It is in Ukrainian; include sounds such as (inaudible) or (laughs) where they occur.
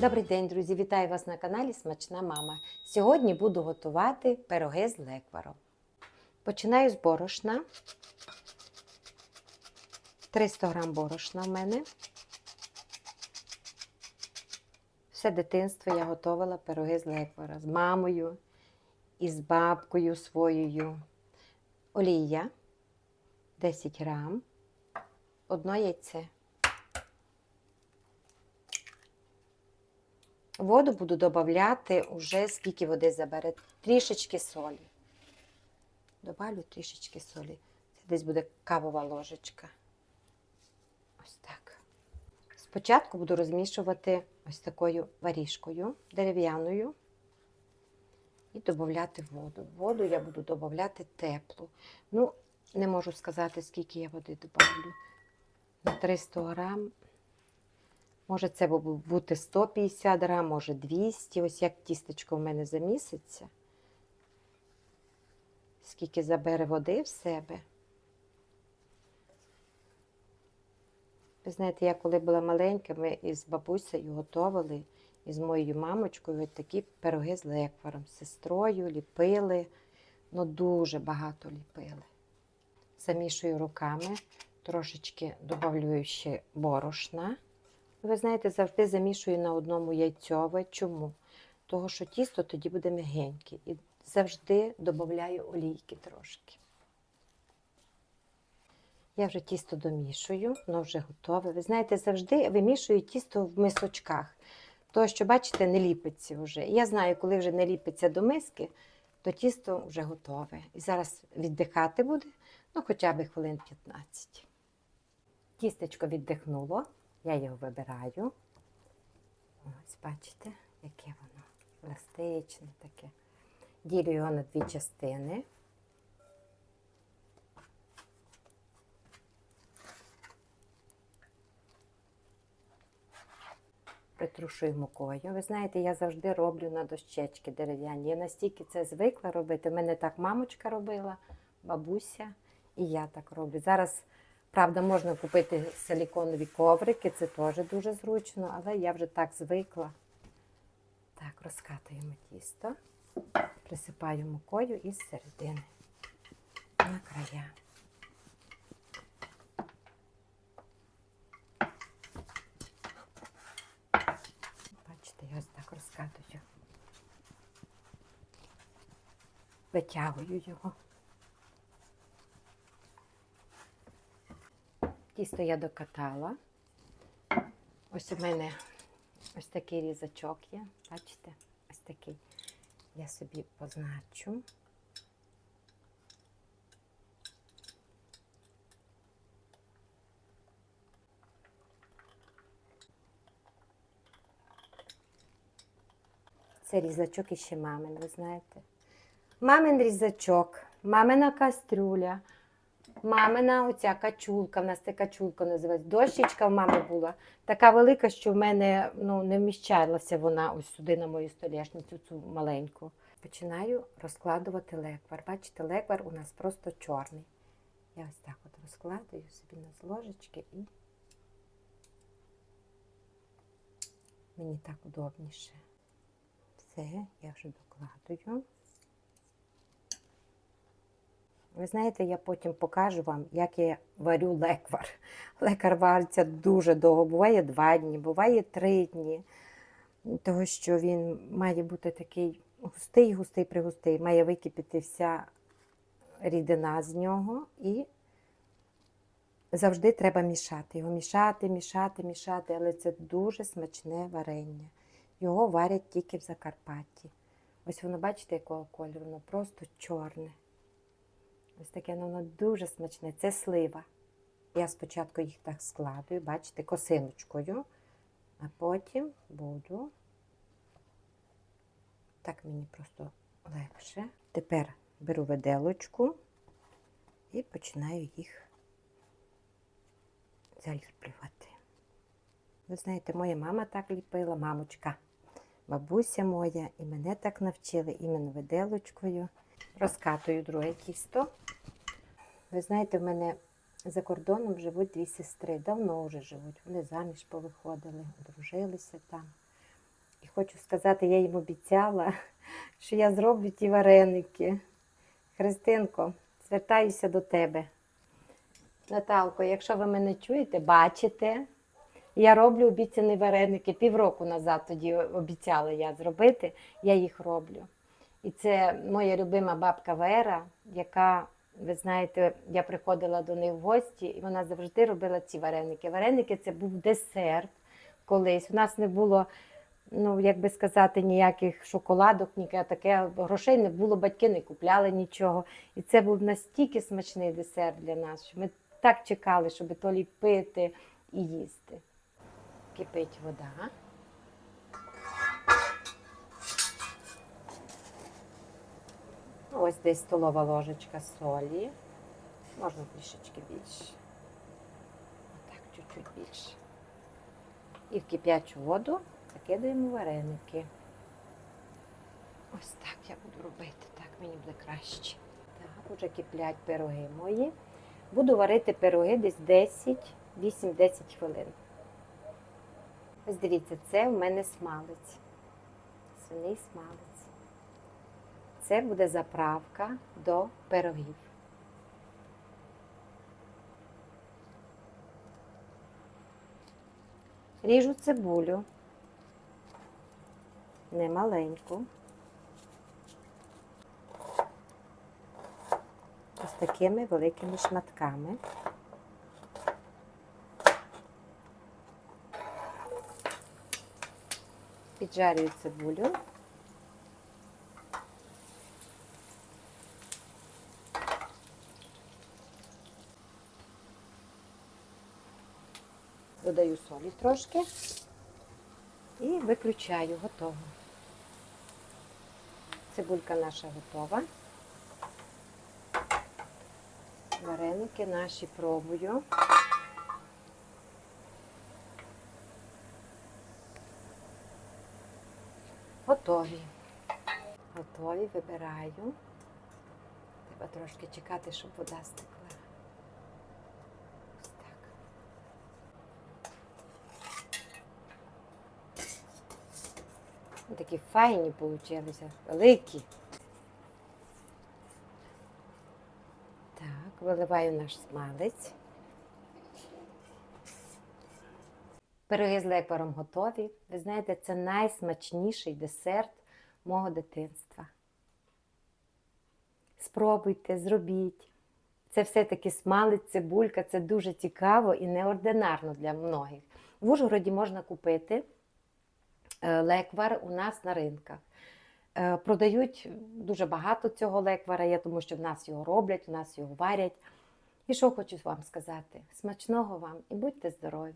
Добрий день, друзі! Вітаю вас на каналі Смачна Мама. Сьогодні буду готувати пироги з лекваром. Починаю з борошна. 300 грам борошна в мене. Все дитинство я готувала пироги з леквара з мамою і з бабкою своєю. Олія 10 грам, одно яйце. Воду буду додавати уже скільки води забере. Трішечки солі. Добавлю трішечки солі. Це десь буде кавова ложечка. Ось так. Спочатку буду розмішувати ось такою варіжкою дерев'яною і додати воду. Воду я буду додати теплу. Ну, не можу сказати, скільки я води додавлю. На 300 грам. Може, це бути 150 грам, може 200. Ось як тістечко в мене заміситься. Скільки забере води в себе. Ви знаєте, я коли була маленька, ми із бабусею готували із моєю мамочкою ось такі пироги з лекваром, з сестрою ліпили, ну дуже багато ліпили. Замішую руками, трошечки додаю ще борошна. Ви знаєте, завжди замішую на одному яйцьове. Чому? Того, що тісто тоді буде м'ягеньке. І завжди додаю олійки трошки. Я вже тісто домішую, воно вже готове. Ви знаєте, завжди вимішую тісто в мисочках. То, що, бачите, не ліпиться вже. Я знаю, коли вже не ліпиться до миски, то тісто вже готове. І зараз віддихати буде, ну хоча б хвилин 15. Тістечко віддихнуло. Я його вибираю. Ось, бачите, яке воно еластичне таке. Ділю його на дві частини. Притрушую мукою. Ви знаєте, я завжди роблю на дощечки дерев'яні. Я настільки це звикла робити. У мене так мамочка робила, бабуся, і я так роблю. Зараз Правда, можна купити силіконові коврики, це теж дуже зручно, але я вже так звикла. Так, розкатуємо тісто, присипаю мукою із середини на края. Бачите, я ось так розкатую. Витягую його. Тісто я докатала. Ось у мене ось такий різачок є. Бачите? Ось такий. Я собі позначу. Це різачок іще мамин, ви знаєте. Мамин різачок, мамина кастрюля. Мамина оця качулка, в нас це качулка називається. Дощечка в мами була така велика, що в мене ну, не вміщалася вона ось сюди на мою столешницю, цю маленьку. Починаю розкладувати леквар. Бачите, леквар у нас просто чорний. Я ось так от розкладую собі на з ложечки і мені так удобніше. Все, я вже докладую. Ви знаєте, я потім покажу вам, як я варю леквар. (laughs) Лекар вариться дуже довго, буває два дні, буває три дні. Того, що він має бути такий густий, густий, пригустий, має википіти вся рідина з нього і завжди треба мішати. Його мішати, мішати, мішати, але це дуже смачне варення. Його варять тільки в Закарпатті. Ось воно, бачите, якого кольору, воно просто чорне. Ось таке ну, воно дуже смачне. Це слива. Я спочатку їх так складую, бачите, косиночкою, а потім буду. Так мені просто легше. Тепер беру виделочку і починаю їх заліплювати. Ви знаєте, моя мама так ліпила, мамочка, бабуся моя, і мене так навчили іменно виделочкою. Розкатую друге тісто. Ви знаєте, в мене за кордоном живуть дві сестри. Давно вже живуть. Вони заміж повиходили, одружилися там. І хочу сказати, я їм обіцяла, (laughs) що я зроблю ті вареники. Христинко, звертаюся до тебе. Наталко, якщо ви мене чуєте, бачите, я роблю обіцяні вареники. Півроку назад тоді обіцяла я зробити, я їх роблю. І це моя любима бабка Вера, яка, ви знаєте, я приходила до них в гості, і вона завжди робила ці вареники. Вареники це був десерт колись. У нас не було, ну як би сказати, ніяких шоколадок, ніяке таке грошей не було, батьки не купляли нічого. І це був настільки смачний десерт для нас, що ми так чекали, щоб то ліпити і їсти. Кипить вода. Ось десь столова ложечка солі. Можна трішечки більше. Отак, чуть-чуть більше. І в кип'ячу воду закидаємо вареники. Ось так я буду робити, так мені буде краще. Так, вже киплять пироги мої. Буду варити пироги десь 10, 8-10 хвилин. Ось дивіться, це в мене смалець. Свиний смалець. Це буде заправка до пирогів. Ріжу цибулю. Немаленьку. Ось такими великими шматками. Піджарюю цибулю. Додаю солі трошки і виключаю, готово. Цибулька наша готова. Вареники наші пробую. Готові. Готові, вибираю. Треба трошки чекати, щоб вода стекла. Ось так. Ось Такі файні получилися, великі. Так, виливаю наш смалець. Пироги з лекваром готові. Ви знаєте, це найсмачніший десерт мого дитинства. Спробуйте, зробіть. Це все-таки смалець, цибулька, це дуже цікаво і неординарно для многих. В Ужгороді можна купити леквар у нас на ринках. Е, Продають дуже багато цього леквара, я тому що в нас його роблять, у нас його варять. І що хочу вам сказати? Смачного вам і будьте здорові!